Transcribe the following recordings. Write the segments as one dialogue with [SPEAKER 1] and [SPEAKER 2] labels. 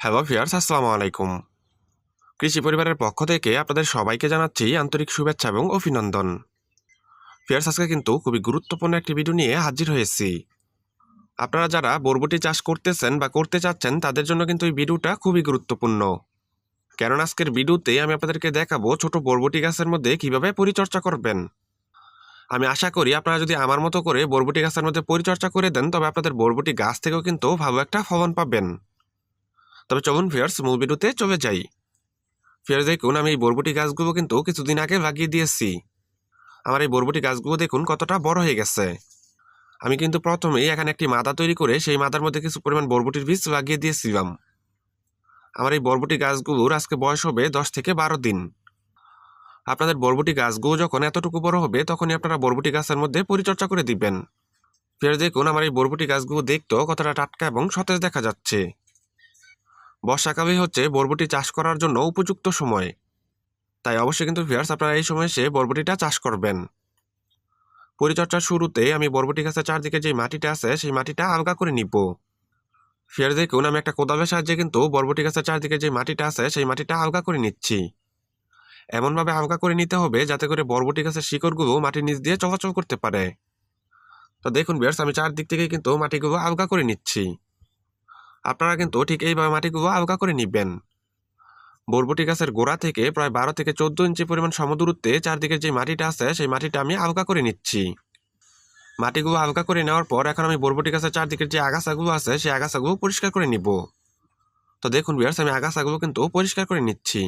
[SPEAKER 1] Hello fierce আসসালামু আলাইকুম। কৃষি পরিবারের পক্ষ থেকে আপনাদের সবাইকে জানাচ্ছি আন্তরিক শুভেচ্ছা এবং অভিনন্দন। ফিয়ার্স আজকে কিন্তু খুবই গুরুত্বপূর্ণ একটি ভিডিও নিয়ে হাজির হয়েছি। আপনারা যারা বরবটি চাষ করতেছেন বা করতে চাচ্ছেন, তাদের জন্য কিন্তু এই ভিডিওটা খুবই গুরুত্বপূর্ণ। কারণ আজকের ভিডিওতে আমি আপনাদেরকে দেখাবো ছোট বরবটি গাছের মধ্যে কীভাবে পরিচর্যা করবেন। আমি আশা করি আপনারা যদি আমার মতো করে বরবটি গাছের মধ্যে পরিচর্যা করে দেন, তবে আপনাদের বরবটি গাছ থেকেও কিন্তু ভালো একটা ফলন পাবেন। তবে চলুন ফিয়ার্স, মূল ভিডিওতে চলে যাই। ফিয়ার্স, দেখুন, আমি এই বরবটি গাছগুলো কিন্তু কিছুদিন আগে লাগিয়ে দিয়েছি। আমার এই বরবটি গাছগুলো দেখুন কতটা বড় হয়ে গেছে। আমি কিন্তু প্রথমেই এখানে একটি মাদা তৈরি করে সেই মাদার মধ্যে কিছু পরিমাণ বরবটির বীজ লাগিয়ে দিয়েছিলাম। আমার এই বরবটি গাছগুলোর আজকে বয়স হবে দশ থেকে বারো দিন। আপনাদের বরবটি গাছগুলো যখন এতটুকু বড় হবে, তখনই আপনারা বরবটি গাছের মধ্যে পরিচর্যা করে দিবেন। ফের দেখুন, আমার এই বরবটি গাছগুলো দেখতেও কতটা টাটকা এবং সতেজ দেখা যাচ্ছে। বর্ষাকালেই হচ্ছে বরবটি চাষ করার জন্য উপযুক্ত সময়। তাই অবশ্যই কিন্তু ভিয়ার্স আপনারা এই সময় এসে বরবটিটা চাষ করবেন। পরিচর্যার শুরুতে আমি বরবটি গাছের চারদিকে যে মাটিটা আছে, সেই মাটিটা আলগা করে নিব। ফের দেখুন, আমি একটা কোদালের সাহায্যে কিন্তু বরবটি গাছের চারদিকে যে মাটিটা আছে, সেই মাটিটা আলগা করে নিচ্ছি। এমনভাবে আলগা করে নিতে হবে যাতে করে বরবটি গাছের শিকড়গুলো মাটির নিচ দিয়ে চলাচল করতে পারে। তো দেখুন ভিয়ার্স আমি চারদিক থেকে কিন্তু মাটিগুলো আলগা করে নিচ্ছি। আপনারা কিন্তু ঠিক এইভাবে মাটিগুলো আলগা করে নিবেন। বরবটি গাছের গোড়া থেকে প্রায় বারো থেকে চোদ্দ ইঞ্চি পরিমাণ সমদূরত্বে চারদিকের যে মাটিটা আছে, সেই মাটিটা আমি আলগা করে নিচ্ছি। মাটিগুলো আলগা করে নেওয়ার পর এখন আমি বরবটি গাছের চারদিকের যে আগাছাগুলো আছে, সেই আগাছাগুলো পরিষ্কার করে নিব। তো দেখুন বিয়ার্স আমি আগাছাগুলো কিন্তু পরিষ্কার করে নিচ্ছি।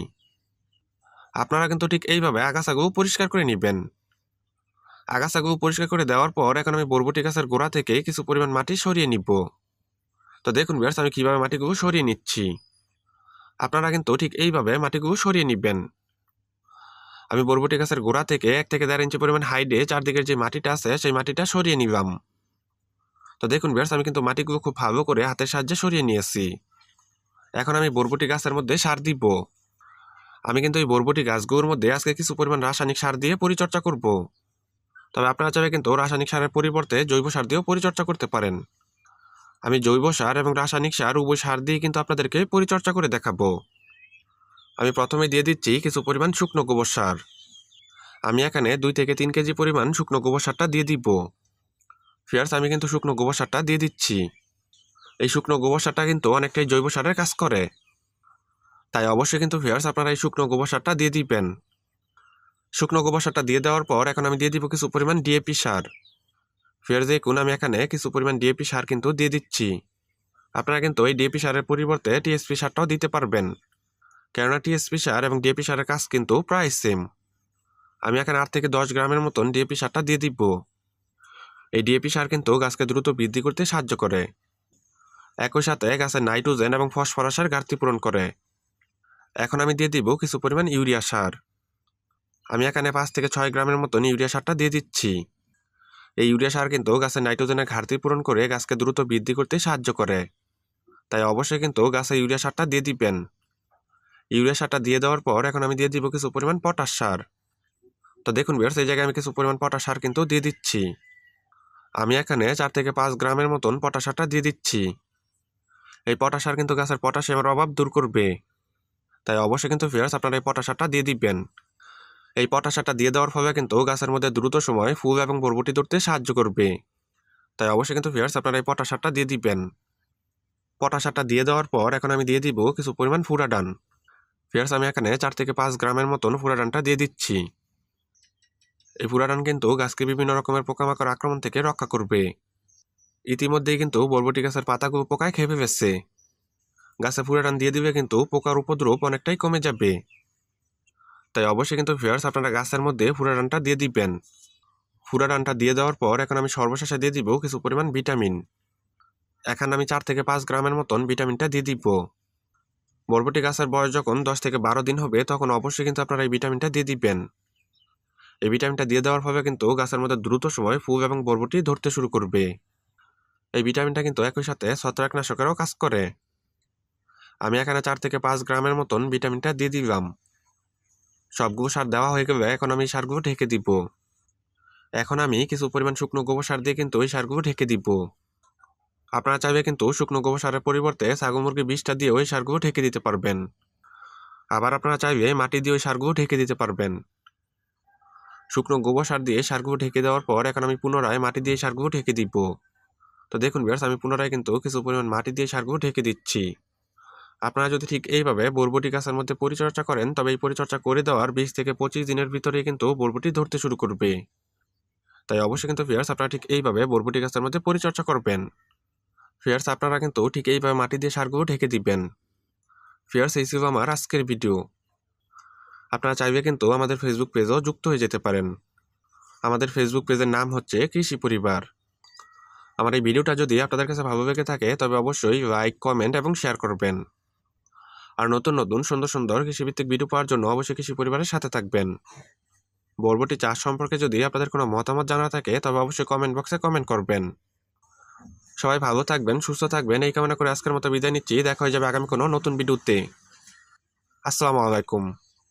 [SPEAKER 1] আপনারা কিন্তু ঠিক এইভাবে আগাছাগুলো পরিষ্কার করে নেবেন। আগাছাগুলো পরিষ্কার করে দেওয়ার পর এখন আমি বরবটি গাছের গোড়া থেকে কিছু পরিমাণ মাটি সরিয়ে নিব। তো দেখুন বিয়ার্স আমি কীভাবে মাটিগুলো সরিয়ে নিচ্ছি? আপনারা কিন্তু ঠিক এইভাবে মাটিগুলো সরিয়ে নিবেন। আমি বরবটি গাছের গোড়া থেকে এক থেকে দেড় ইঞ্চি পরিমাণ হাইডে চারদিকের যে মাটিটা আছে, সেই মাটিটা সরিয়ে নিলাম। তো দেখুন বিয়ার্স আমি কিন্তু মাটিগুলো খুব ভালো করে হাতের সাহায্যে সরিয়ে নিয়েছি। এখন আমি বরবটি গাছের মধ্যে সার দিব। আমি কিন্তু এই বরবটি গাছগুলোর মধ্যে আজকে কিছু পরিমাণ রাসায়নিক সার দিয়ে পরিচর্যা করব। তবে আপনারা চাইলে কিন্তু রাসায়নিক সারের পরিবর্তে জৈব সার দিয়েও পরিচর্যা করতে পারেন। আমি জৈব সার এবং রাসায়নিক সার, উভয় সার দিয়ে কিন্তু আপনাদেরকে পরিচর্যা করে দেখাবো। আমি প্রথমে দিয়ে দিচ্ছি কিছু পরিমাণ শুকনো গোবর সার। আমি এখানে দুই থেকে তিন কেজি পরিমাণ শুকনো গোবর সারটা দিয়ে দিব। ফিয়ার্স আমি কিন্তু শুকনো গোবর সারটা দিয়ে দিচ্ছি। এই শুকনো গোবর সারটা কিন্তু অনেকটাই জৈব সারের কাজ করে। তাই অবশ্যই কিন্তু ফিয়ার্স আপনারা এই শুকনো গোবর সারটা দিয়ে দিবেন। শুকনো গোবর সারটা দিয়ে দেওয়ার পর এখন আমি দিয়ে দিব কিছু পরিমাণ ডিএপি সার। ফের দেখুন আমি এখানে কিছু পরিমাণ ডিএপি সার কিন্তু দিয়ে দিচ্ছি। আপনারা কিন্তু এই ডিএপি সারের পরিবর্তে টিএসপি সারটাও দিতে পারবেন। কেননা টিএসপি সার এবং ডিএপি সারের কাজ কিন্তু প্রায় সেম আমি এখানে আট থেকে দশ গ্রামের মতন ডিএপি সারটা দিয়ে দিব। এই ডিএপি সার কিন্তু গাছকে দ্রুত বৃদ্ধি করতে সাহায্য করে। একই সাথে গাছের নাইট্রোজেন এবং ফসফরাসের ঘাটতি পূরণ করে। এখন আমি দিয়ে দিব কিছু পরিমাণ ইউরিয়া সার। আমি এখানে পাঁচ থেকে ছয় গ্রামের মতন ইউরিয়া সারটা দিয়ে দিচ্ছি। এই ইউরিয়া সার কিন্তু গাছের নাইট্রোজেনের ঘাটতি পূরণ করে গাছকে দ্রুত বৃদ্ধি করতে সাহায্য করে। তাই অবশ্যই কিন্তু গাছে ইউরিয়া সারটা দিয়ে দিবেন। ইউরিয়া সারটা দিয়ে দেওয়ার পর এখন আমি দিয়ে দিব কিছু পরিমাণ পটাশ সার। তো দেখুন বিয়ার্স এই জায়গায় আমি কিছু পরিমাণ পটাশ সার কিন্তু দিয়ে দিচ্ছি। আমি এখানে চার থেকে পাঁচ গ্রামের মতন পটাশ সারটা দিয়ে দিচ্ছি। এই পটাশ সার কিন্তু গাছের পটাশিয়ামের অভাব দূর করবে। তাই অবশ্যই কিন্তু ফিয়ার্স আপনারা এই পটাশ সারটা দিয়ে দিবেন। এই পটাশাটা দিয়ে দেওয়ার ফলে কিন্তু গাছের মধ্যে দ্রুত সময় ফুল এবং বরবটি ধরতে সাহায্য করবে। তাই অবশ্যই কিন্তু ফিয়ার্স আপনারা এই পটাশারটা দিয়ে দিবেন। পটাশারটা দিয়ে দেওয়ার পর এখন আমি দিয়ে দিব কিছু পরিমাণ ফুরাডান। ফিয়ার্স আমি এখানে চার থেকে পাঁচ গ্রামের মতন ফুরাডানটা দিয়ে দিচ্ছি। এই ফুরাডান কিন্তু গাছকে বিভিন্ন রকমের পোকামাকড় আক্রমণ থেকে রক্ষা করবে। ইতিমধ্যেই কিন্তু বরবটি গাছের পাতাগুলো পোকায় খেয়ে ফেলেছে। গাছে ফুরাডান দিয়ে দিবে কিন্তু পোকার উপদ্রব অনেকটাই কমে যাবে। তাই অবশ্যই কিন্তু ফিয়ার্স আপনারা গাছের মধ্যে ফুরাডানটা দিয়ে দিবেন। ফুরাডানটা দিয়ে দেওয়ার পর এখন আমি সর্বশেষে দিয়ে দিব কিছু পরিমাণ ভিটামিন এখানে আমি চার থেকে পাঁচ গ্রামের মতন ভিটামিনটা দিয়ে দিব। বরবটি গাছের বয়স যখন দশ থেকে বারো দিন হবে, তখন অবশ্যই কিন্তু আপনারা এই ভিটামিনটা দিয়ে দিবেন। এই ভিটামিনটা দিয়ে দেওয়ার ফলে কিন্তু গাছের মধ্যে দ্রুত সময় ফুল এবং বরবটি ধরতে শুরু করবে। এই ভিটামিনটা কিন্তু একই সাথে ছত্রাকনাশকেরও কাজ করে। আমি এখানে চার থেকে পাঁচ গ্রামের মতন ভিটামিনটা দিয়ে দিলাম। সবগুলো সার দেওয়া হয়ে গেলে এখন আমি সারগুলো ঢেকে দিব। এখন আমি কিছু পরিমাণ শুকনো গোবর সার দিয়ে কিন্তু ওই সারগুলো ঢেকে দিব। আপনারা চাইলে কিন্তু শুকনো গোবর সারের পরিবর্তে ছাগল মুরগি বিষটা দিয়ে ওই সারগুলো ঢেকে দিতে পারবেন। আবার আপনারা চাইলে মাটি দিয়ে ওই সারগুলো ঢেকে দিতে পারবেন। শুকনো গোবর সার দিয়ে সারগুলো ঢেকে দেওয়ার পর এখন আমি পুনরায় মাটি দিয়ে সারগুলো ঢেকে দিব। তো দেখুন বিয়ার্স আমি পুনরায় কিন্তু কিছু পরিমাণ মাটি দিয়ে সারগুলো ঢেকে দিচ্ছি। আপনারা যদি ঠিক এইভাবে বরবটি গাছের মধ্যে পরিচর্যা করেন, তবে এই পরিচর্যা করে দেওয়ার বিশ থেকে পঁচিশ দিনের ভিতরেই কিন্তু বরবটি ধরতে শুরু করবে। তাই অবশ্যই কিন্তু ফিয়ার্স আপনারা ঠিক এইভাবে বরবটি গাছের মধ্যে পরিচর্যা করবেন। ফিয়ার্স আপনারা কিন্তু ঠিক এইভাবে মাটি দিয়ে সারগুলো ঢেকে দিবেন। ফিয়ার্স এই ছিল আমার আজকের ভিডিও আপনারা চাইলে কিন্তু আমাদের ফেসবুক পেজও যুক্ত হয়ে যেতে পারেন। আমাদের ফেসবুক পেজের নাম হচ্ছে কৃষি পরিবার। আমার এই ভিডিওটা যদি আপনাদের কাছে ভালো লেগে থাকে, তবে অবশ্যই লাইক কমেন্ট এবং শেয়ার করবেন। আর নতুন নতুন সুন্দর সুন্দর কৃষিভিত্তিক ভিডিও পাওয়ার জন্য অবশ্যই কৃষি পরিবারের সাথে থাকবেন। বরবটি চাষ সম্পর্কে যদি আপনাদের কোনো মতামত জানা থাকে, তবে অবশ্যই কমেন্ট বক্সে কমেন্ট করবেন। সবাই ভালো থাকবেন, সুস্থ থাকবেন, এই কামনা করে আজকের মতো বিদায় নিচ্ছি। দেখা হয়ে যাবে আগামী কোনো নতুন ভিডিওতে আসসালামু আলাইকুম।